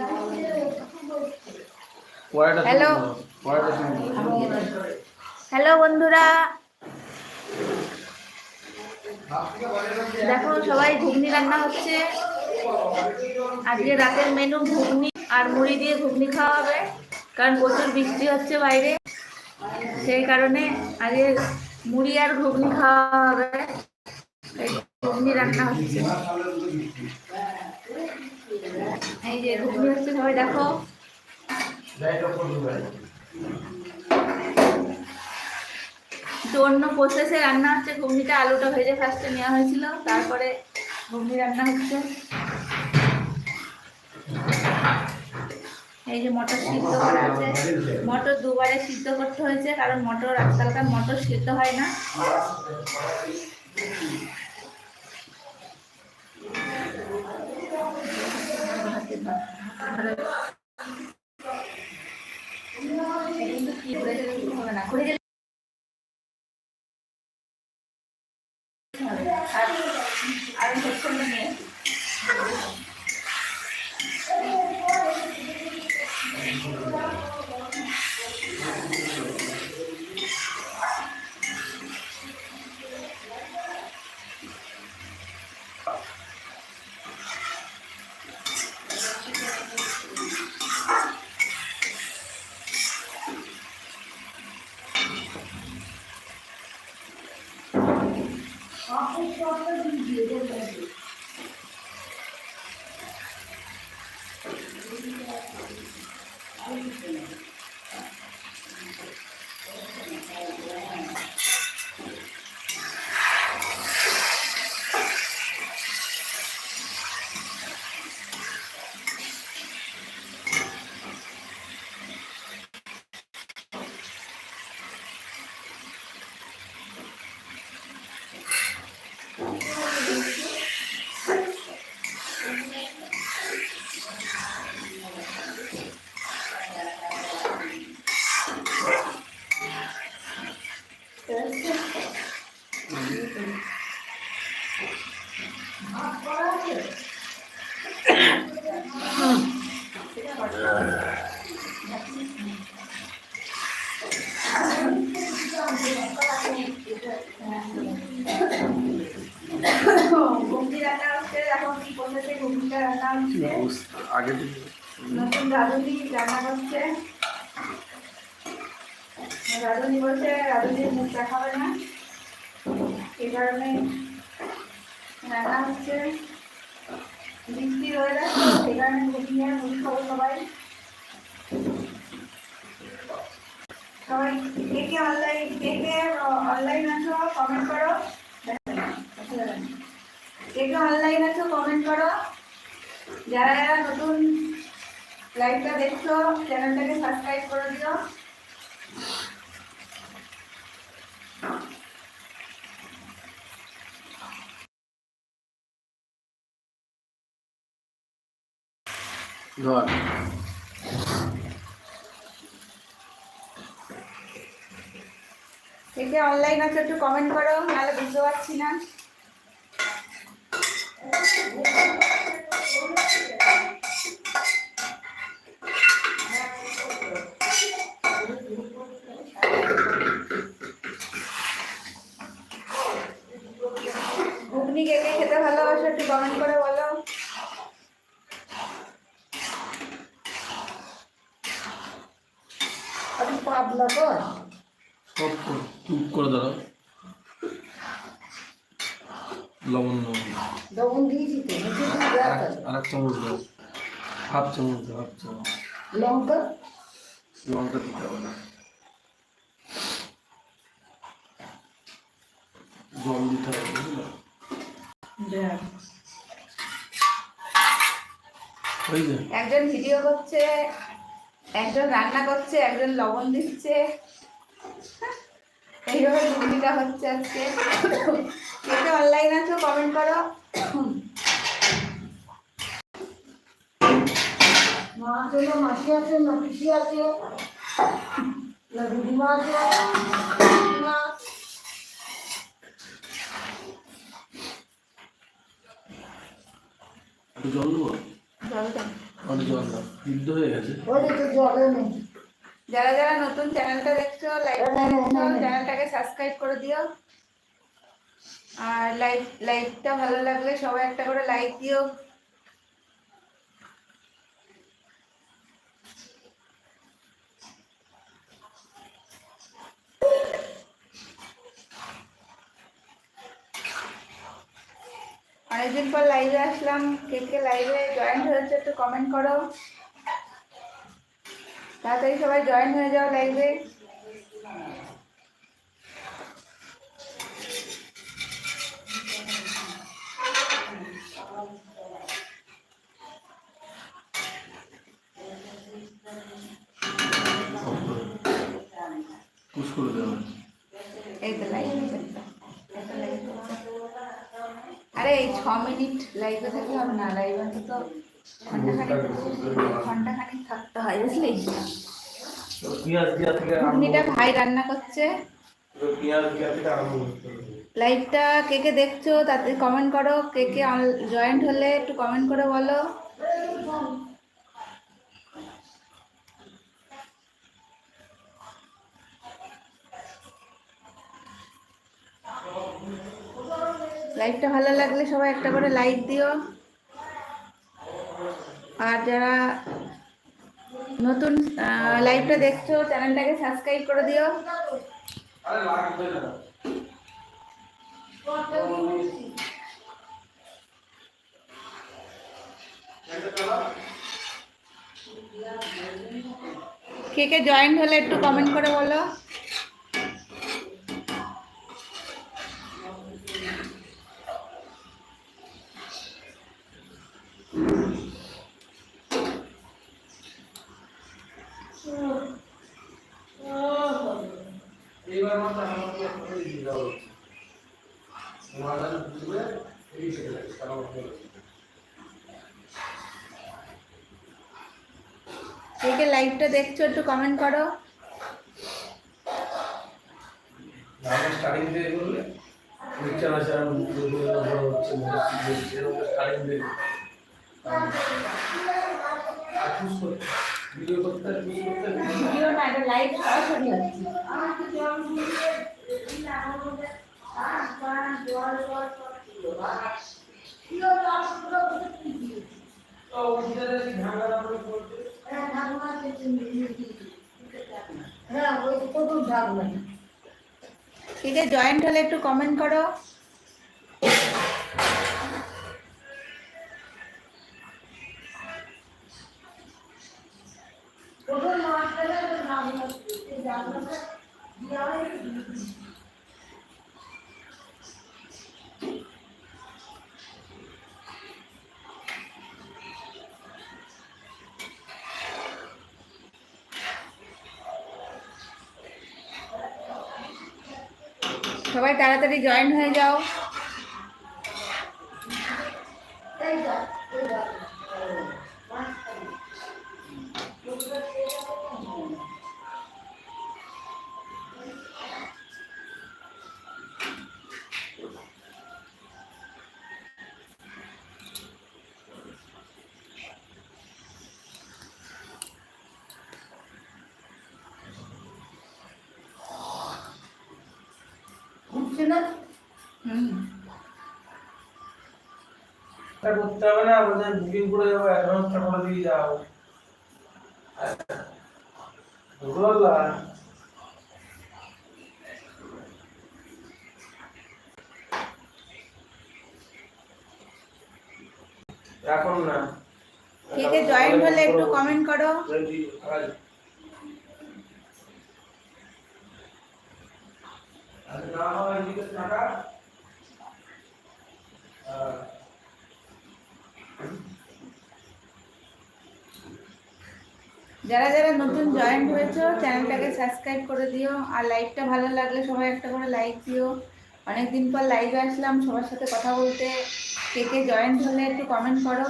শুনব হ্যালো বন্ধুরা। দেখো সবাই ঘুগনি রান্না হচ্ছে। আজকে রাতের মেনু ঘুগনি আর মুড়ি দিয়ে ঘুগনি খাওয়া হবে কারণ প্রচুর বৃষ্টি হচ্ছে বাইরে। সেই কারণে আজকে মুড়ি আর ঘুগনি খাওয়া হবে। ঘুগনি রান্না হচ্ছে। এই যে ঘুগনি হচ্ছে সবাই দেখো। একটু অন্য প্রসেসে রান্না হচ্ছে, ঘুগনিটা আলুটা ভেজে ফার্স্টে নেওয়া হয়েছিল, তারপরে ঘুগনি রান্না হচ্ছে। এই যে মটর সিদ্ধ করা আছে। মটর দুবারে সিদ্ধ করতে হয়েছে, কারণ মটর আজকালকার মটর সিদ্ধ হয় না। Gracias. রান্না হচ্ছে এখন কি প্রসেসে ঘুগনিটা রান্না হচ্ছে। আগে নতুন রাঁধুনি রান্না করছে রাঁধুনি বলছে রাঁধুনির মুখ দেখাবে না। এই কারণে রান্না হচ্ছে। বৃষ্টি রয়ে যাচ্ছে সেই কারণে ঘুগনি আর মুড়ি খাব সবাই। সবাই কে কে অনলাইন কে কে অনলাইন আছো কমেন্ট করো। কে কে অনলাইন আছো কমেন্ট করো। যারা যারা নতুন লাইভটা দেখছ চ্যানেলটাকে সাবস্ক্রাইব করে দিও। ধর। অনলাইন আছো একটু কমেন্ট করো নাহলে বুঝতে পারছি না। ঘুগনি কে কে খেতে ভালোবাসো একটু কমেন্ট করে বলো। পাবলা তো। সব কর- টুক করে দাঁড়াও। লবণ লবণ লবণ দিয়েছি তো নিচে দিয়ে দেওয়া আছে। আর এক চামচ দাও। হাফ চামচ দাও হাফ চামচ। লঙ্কা? লঙ্কা দিতে হবে না। জল দিতে হবে বুঝলে? ওই যে একজন ভিডিও করছে একজন রান্না করছে একজন লবণ দিচ্ছে। এইভাবে ঘুগনিটা হচ্ছে আজকে। কে অনলাইন আছো কমেন্ট করো। মা আছে না মাসি আছে না পিসি আছে না দিদিমা আছে দিদিমা। জল দেবো? অনেক জল দাও সিদ্ধ হয়ে গেছে। ওই যে তো জলে নেই যারা যারা নতুন চ্যানেলটা দেখছ দেখছ চ্যানেলটাকে সাবস্ক্রাইব করে দিও। আর লাইভ লাইভটা ভালো লাগলে সবাই একটা করে লাইক দিও। অনেকদিন পর লাইভে আসলাম। কে কে লাইভে জয়েন হয়েছে একটু কমেন্ট করো। তাড়াতাড়ি সবাই জয়েন হয়ে যাও লাইভে পুশ করে দেওয়া এই তো লাইভ আরে এই ছ মিনিট লাইভে থাকলে হবে না লাইভ অন্তত ঘন্টাখানিক ঘন্টাখানিক থাকতে হয় বুঝলি? ঘুগনিটা ভাই রান্না করছে। লাইভটা কে কে দেখছ তাতে কমেন্ট করো কে কে জয়েন্ট হলে একটু কমেন্ট করে বলো। লাইভটা ভালো লাগলে সবাই একটা করে লাইক দিও। আর যারা নতুন লাইভটা দেখছ চ্যানেলটাকে সাবস্ক্রাইব করে দিও। কে কে জয়েন্ট হলে একটু কমেন্ট করে বলো এইবার মাত্র আমাকে একটা দিয়ে দাও সমাধান বুঝবে এই সেটা কারণ কে কে লাইভটা দেখছ একটু কমেন্ট করো। ভিডিও না এটা লাইভ সরাসরি হচ্ছে কে জয়েন্ট হলে একটু কমেন্ট করো। কত মাছ পেলে তাড়াতাড়ি জয়েন হয়ে যাও। উঠছে না হুম এটা করতে হবে না বলছে বুকিং করে যাব অ্যাডভান্সটা করে দিয়ে যাও বুঝলা এখন না কে কে জয়েন হলে একটু কমেন্ট করো আর না হয় এদিকে আহ, যারা যারা নতুন জয়েন হয়েছো চ্যানেলটাকে সাবস্ক্রাইব করে দিও আর লাইভটা ভালো লাগলে সবাই একটা করে লাইক দিও। অনেকদিন পর লাইভে আসলাম সবার সাথে কথা বলতে কে কে জয়েন হলে একটু কমেন্ট করো।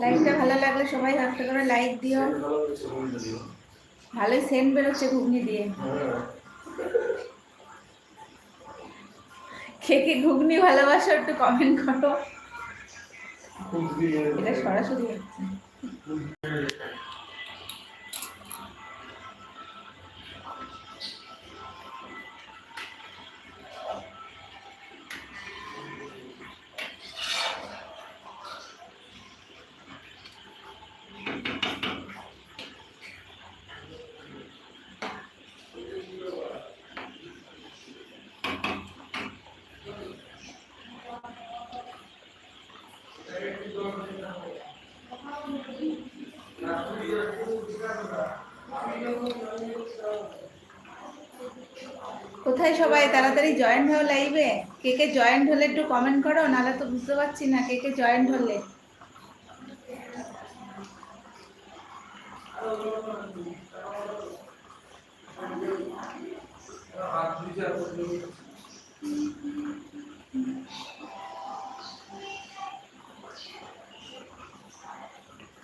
লাইকটা ভালো লাগলে সবাই হাতে করে লাইক দিও। ভালোই সেন্ট বেরোচ্ছে ঘুগনি দিয়ে। কে কে ঘুগনি ভালোবাসো একটু কমেন্ট করো। এটা সরাসরি কোথায় সবাই তাড়াতাড়ি জয়েন্ট হও লাইভে কে কে জয়েন্ট হলে একটু কমেন্ট করো নাহলে তো বুঝতে পারছি না কে কে জয়েন্ট হলে।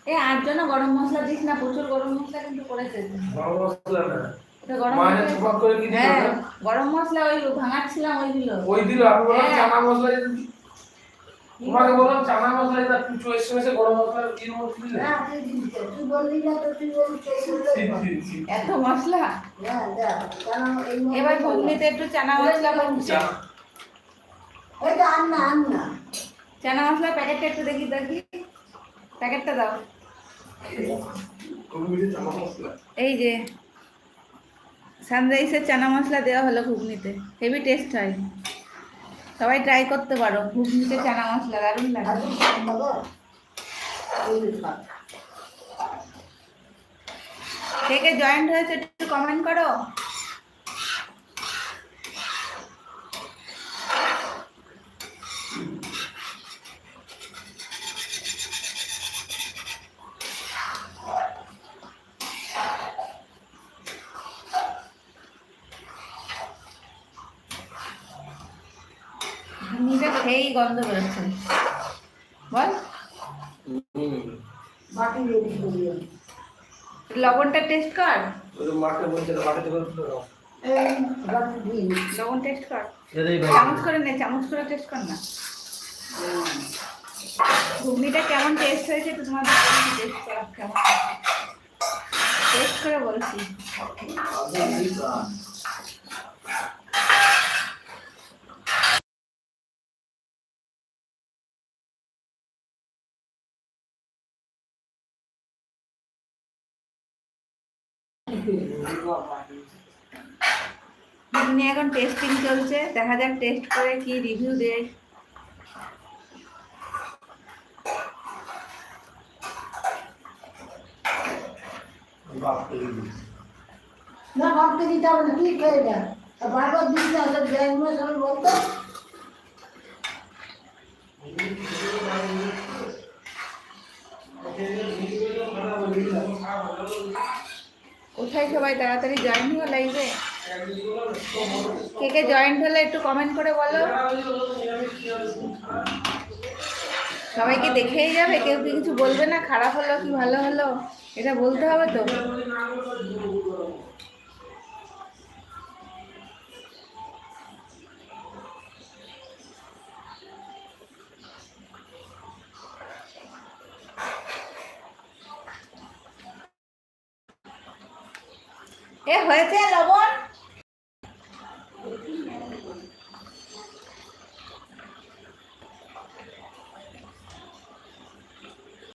এ আর জন্য গরম মশলা দিস না প্রচুর গরম মশলা কিন্তু করেছে। গরম মশলা না। গরম মশলা করে কি? গরম মশলা ওই ভাঙাচ্ছিলাম ওইগুলো ওই দিল বললাম হ্যাঁ। চানা মশলা। তোমাকে বললাম চানা মশলা এসে গরম মশলা কি দিলে না তুই তো। বললি না তো তুই। এত মশলা হ্যাঁ, এবার ঘুগনিতে একটু চানা মশলা হচ্ছে চা- ওইটা আন না, আন না। চানা মশলা প্যাকেটটা একটু দেখি দেখি প্যাকেটটা দাও ঘুগনিতে চানা মশলা। এই যে সানরাইসের চানা মশলা দেওয়া হলো ঘুগনিতে হেভি টেস্ট হয় সবাই ট্রাই করতে পারো, ঘুগনিতে চানা মশলা, দারুণ লাগে তুই খান বাবা। ওই যে খা। কে কে জয়েন্ট হয়েছে একটু কমেন্ট করো ঘুগনিটা খেয়েই গন্ধ বেরোচ্ছে বল হুম। বাটি রেডি করিও। লবণটা টেস্ট কর ওই যে মাকে বলছে মাকে করে দিতে দাও। এই বাটি দিন। লবণ টেস্ট কর এটাই ভাই। চামচ করে নে, চামচ করে টেস্ট কর না ঘুগনিটা কেমন টেস্ট হয়েছে তো তোমাদের টেস্ট কর কেমন টেস্ট করে বলছি ঘুগনি এখন টেস্টিং চলছে, দেখা যাক টেস্ট করে কি রিভিউ দেয়। না ভাবতে দিতে হবে না তুই খেয়ে যা বারবার না ওদের ব্যাংক সবাই বলতো কোথায় সবাই তাড়াতাড়ি জয়েন হলো লাইভে কে কে জয়েন্ট হলে একটু কমেন্ট করে বলো। সবাইকে দেখেই যাবে, কেউ কি কিছু বলবে না? খারাপ হলো কি ভালো হলো? এটা বলতে হবে তো। এ হয়েছে লবণ?